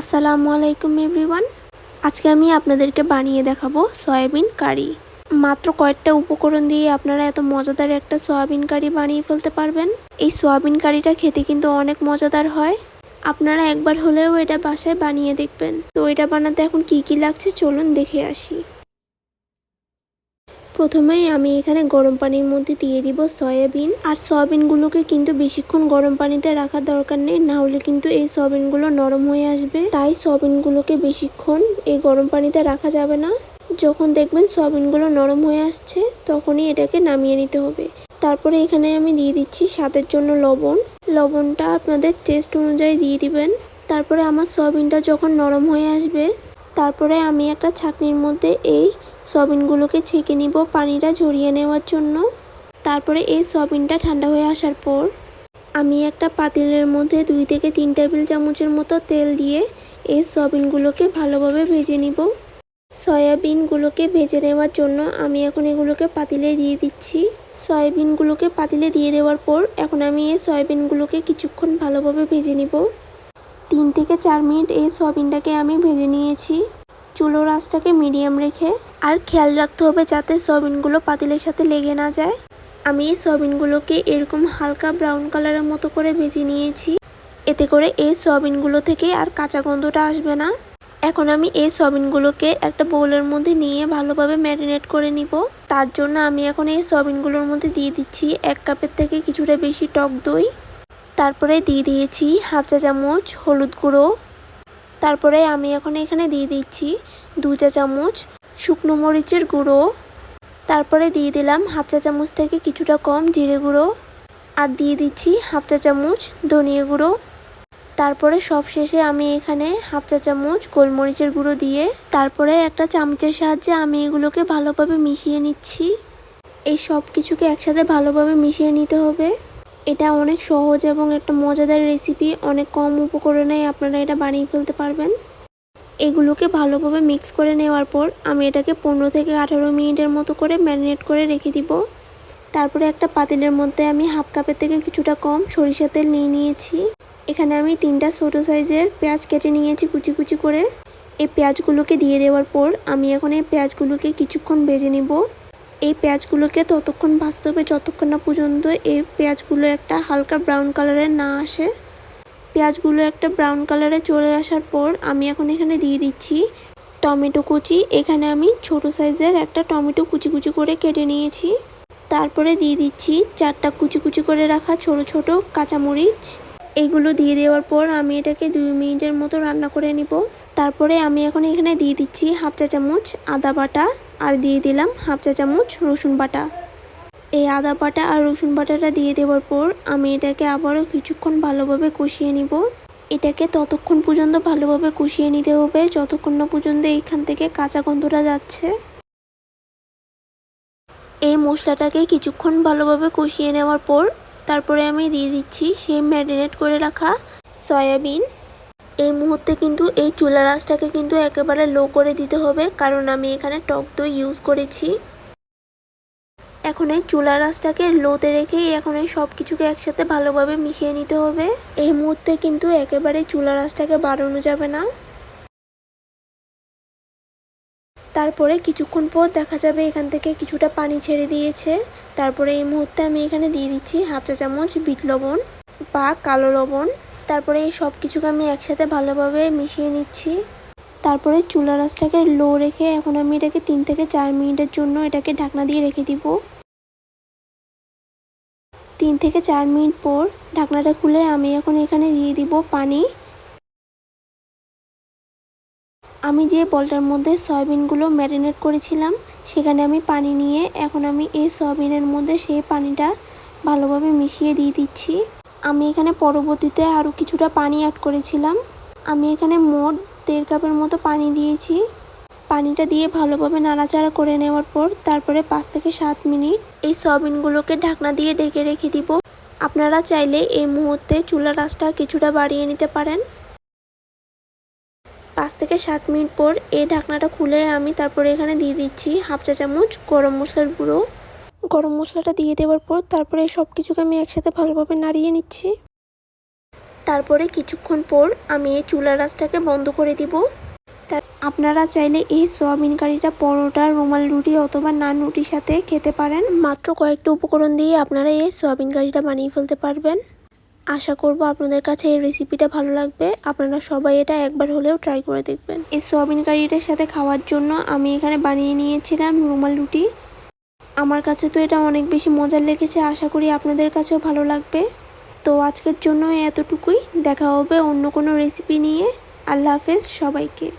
আসসালামু আলাইকুম এভরিওয়ান। আজকে আমি আপনাদেরকে বানিয়ে দেখাবো সয়াবিন কারি। মাত্র কয়েকটা উপকরণ দিয়ে আপনারা এত মজাদার একটা সয়াবিন কারি বানিয়ে ফেলতে পারবেন। এই সয়াবিন কারিটা খেতে কিন্তু অনেক মজাদার হয়। আপনারা একবার হলেও এটা বাসায় বানিয়ে দেখবেন। তো এটা বানাতে এখন কি কি লাগছে চলুন দেখে আসি। প্রথমেই আমি এখানে গরম পানির মধ্যে দিয়ে দিব সয়াবিন। আর সয়াবিনগুলোকে কিন্তু বেশিক্ষণ গরম পানিতে রাখার দরকার নেই, না হলে কিন্তু এই সয়াবিনগুলো নরম হয়ে আসবে। তাই সয়াবিনগুলোকে বেশিক্ষণ এই গরম পানিতে রাখা যাবে না। যখন দেখবেন সয়াবিনগুলো নরম হয়ে আসছে, তখনই এটাকে নামিয়ে নিতে হবে। তারপরে এখানে আমি দিয়ে দিচ্ছি স্বাদের জন্য লবণ। লবণটা আপনাদের টেস্ট অনুযায়ী দিয়ে দিবেন। তারপরে আমার সয়াবিনটা যখন নরম হয়ে আসবে তারপরে আমি একটা ছাকনির মধ্যে এই সয়াবিনগুলোকে ছেঁকে নিব পানিটা ঝরিয়ে নেওয়ার জন্য। তারপরে এই সয়াবিনটা ঠান্ডা হয়ে আসার পর আমি একটা পাতিলের মধ্যে দুই থেকে তিন টেবিল চামচের মতো তেল দিয়ে এই সয়াবিনগুলোকে ভালোভাবে ভেজে নিব। সয়াবিনগুলোকে ভেজে নেওয়ার জন্য আমি এখন এগুলোকে পাতিলে দিয়ে দিচ্ছি। সয়াবিনগুলোকে পাতিলে দিয়ে দেওয়ার পর এখন আমি এই সয়াবিনগুলোকে কিছুক্ষণ ভালোভাবে ভেজে নিব। তিন থেকে চার মিনিট এই সয়াবিনটাকে আমি ভেজে নিয়েছি। চুলোর আঁচটাকে মিডিয়াম রেখে। আর খেয়াল রাখতে হবে যাতে সয়াবিনগুলো পাতিলের সাথে লেগে না যায়। আমি এই সয়াবিনগুলোকে এরকম হালকা ব্রাউন কালারের মতো করে ভেজে নিয়েছি। এতে করে এই সয়াবিনগুলো থেকে আর কাঁচা গন্ধটা আসবে না। এখন আমি এই সয়াবিনগুলোকে একটা বোলের মধ্যে নিয়ে ভালোভাবে ম্যারিনেট করে নিব। তার জন্য আমি এখন এই সয়াবিনগুলোর মধ্যে দিয়ে দিচ্ছি এক কাপের থেকে কিছুটা বেশি টক দই। তারপরে দিয়ে দিয়েছি হাফ চা চামচ হলুদ গুঁড়ো। তারপরে আমি এখন এখানে দিয়ে দিচ্ছি দু চা চামচ শুকনো মরিচের গুঁড়ো। তারপরে দিয়ে দিলাম হাফ চা চামচ থেকে কিছুটা কম জিরে গুঁড়ো। আর দিয়ে দিচ্ছি হাফ চা চামচ ধনিয়া গুঁড়ো। তারপরে সবশেষে আমি এখানে হাফ চা চামচ গোলমরিচের গুঁড়ো দিয়ে তারপরে একটা চামচের সাহায্যে আমি এগুলোকে ভালোভাবে মিশিয়ে নিচ্ছি। এই সব কিছুকে একসাথে ভালোভাবে মিশিয়ে নিতে হবে। এটা অনেক সহজ এবং একটা মজাদার রেসিপি অনেক কম উপকরণে আপনারা এটা বানিয়ে ফেলতে পারবেন। এগুলোকে ভালোভাবে মিক্স করে নেওয়ার পর আমি এটাকে পনেরো থেকে আঠারো মিনিটের মতো করে ম্যারিনেট করে রেখে দিব। তারপরে একটা পাতিলের মধ্যে আমি হাফ কাপের থেকে কিছুটা কম সরিষা তেল নিয়ে নিয়েছি। এখানে আমি তিনটা ছোটো সাইজের পেঁয়াজ কেটে নিয়েছি কুচি কুচি করে। এই পেঁয়াজগুলোকে দিয়ে দেওয়ার পর আমি এখন এই পেঁয়াজগুলোকে কিছুক্ষণ ভেজে নিব। এই পেঁয়াজগুলোকে ততক্ষণ ভাজতে হবে। যতক্ষণ না পর্যন্ত এই পেঁয়াজগুলো একটা হালকা ব্রাউন কালারে না আসে। পেঁয়াজগুলো একটা ব্রাউন কালারে চলে আসার পর আমি এখন এখানে দিয়ে দিচ্ছি টমেটো কুচি। এখানে আমি ছোট সাইজের একটা টমেটো কুচি কুচি করে কেটে নিয়েছি। তারপরে দিয়ে দিচ্ছি চারটা কুচি কুচি করে রাখা ছোট ছোট কাঁচামরিচ। এগুলো দিয়ে দেওয়ার পর আমি এটাকে দুই মিনিটের মতো রান্না করে নিব। তারপরে আমি এখন এখানে দিয়ে দিচ্ছি হাফ চা চামচ আদা বাটা আর দিয়ে দিলাম হাফ চা চামচ রসুন বাটা। এই আদা বাটা আর রসুন বাটাটা দিয়ে দেওয়ার পর আমি এটাকে আবারও কিছুক্ষণ ভালোভাবে কষিয়ে নিব। এটাকে ততক্ষণ পর্যন্ত ভালোভাবে কষিয়ে নিতে হবে, যতক্ষণ না পর্যন্ত এইখান থেকে কাঁচা গন্ধটা যাচ্ছে। এই মশলাটাকে কিছুক্ষণ ভালোভাবে কষিয়ে নেওয়ার পর তারপরে আমি দিয়ে দিচ্ছি সেই ম্যারিনেট করে রাখা সয়াবিন এই মুহূর্তে কিন্তু এই চুলা রাসটাকে কিন্তু একেবারে লো করে দিতে হবে, কারণ আমি এখানে টক দই ইউজ করেছি। এখন এই চুলা রাসটাকে লোতে রেখেই এখন এই সব কিছুকে একসাথে ভালোভাবে মিশিয়ে নিতে হবে। এই মুহূর্তে কিন্তু একেবারে চুলা রাসটাকে বাড়ানো যাবে না। তারপরে কিছুক্ষণ পর দেখা যাবে এখান থেকে কিছুটা পানি ছেড়ে দিয়েছে। তারপরে এই মুহূর্তে আমি এখানে দিয়ে দিচ্ছি হাফ চা চামচ বিট লবণ বা কালো লবণ। তারপরে এই সব কিছুকে আমি একসাথে ভালোভাবে মিশিয়ে নিচ্ছি। তারপরে চুলা রাসটাকে লো রেখে এখন আমি এটাকে তিন থেকে চার মিনিটের জন্য এটাকে ঢাকনা দিয়ে রেখে দিব। তিন থেকে চার মিনিট পর ঢাকনাটা খুলে আমি এখন এখানে দিয়ে দিব পানি। আমি যে বলটার মধ্যে সয়াবিনগুলো ম্যারিনেট করেছিলাম, সেখানে আমি পানি নিয়ে এখন আমি এই সয়াবিনের মধ্যে সেই পানিটা ভালোভাবে মিশিয়ে দিয়ে দিচ্ছি। আমি এখানে পরবর্তীতে আরও কিছুটা পানি অ্যাড করেছিলাম। আমি এখানে মোট দেড় কাপের মতো পানি দিয়েছি। পানিটা দিয়ে ভালোভাবে নাড়াচাড়া করে নেওয়ার পর তারপরে পাঁচ থেকে সাত মিনিট এই সয়াবিনগুলোকে ঢাকনা দিয়ে ঢেকে রেখে দিব। আপনারা চাইলে এই মুহূর্তে চুলা রাসটা কিছুটা বাড়িয়ে নিতে পারেন। পাঁচ থেকে সাত মিনিট পর এই ঢাকনাটা খুলে আমি তারপরে এখানে দিয়ে দিচ্ছি হাফ চা চামচ গরম মশলার গুঁড়ো। গরম মশলাটা দিয়ে দেওয়ার পর তারপরে সব কিছুকে আমি একসাথে ভালোভাবে নাড়িয়ে নিচ্ছি। তারপরে কিছুক্ষণ পর আমি এই চুলা রাসটাকে বন্ধ করে দিব। আপনারা চাইলে এই সোয়াবিন কারিটা, পরোটা, রুমাল রুটি অথবা নান রুটির সাথে খেতে পারেন। মাত্র কয়েকটা উপকরণ দিয়ে আপনারা এই সোয়াবিন কারিটা বানিয়ে ফেলতে পারবেন। আশা করব আপনাদের কাছে এই রেসিপিটা ভালো লাগবে। আপনারা সবাই এটা একবার হলেও ট্রাই করে দেখবেন। এই সোয়াবিন কারিটার সাথে খাওয়ার জন্য আমি এখানে বানিয়ে নিয়েছিলাম রুমাল রুটি। আমার কাছে তো এটা অনেক বেশি মজার লেগেছে, আশা করি আপনাদের কাছেও ভালো লাগবে। তো আজকের জন্য এতটুকুই, দেখা হবে অন্য কোনো রেসিপি নিয়ে। আল্লাহ হাফেজ সবাইকে।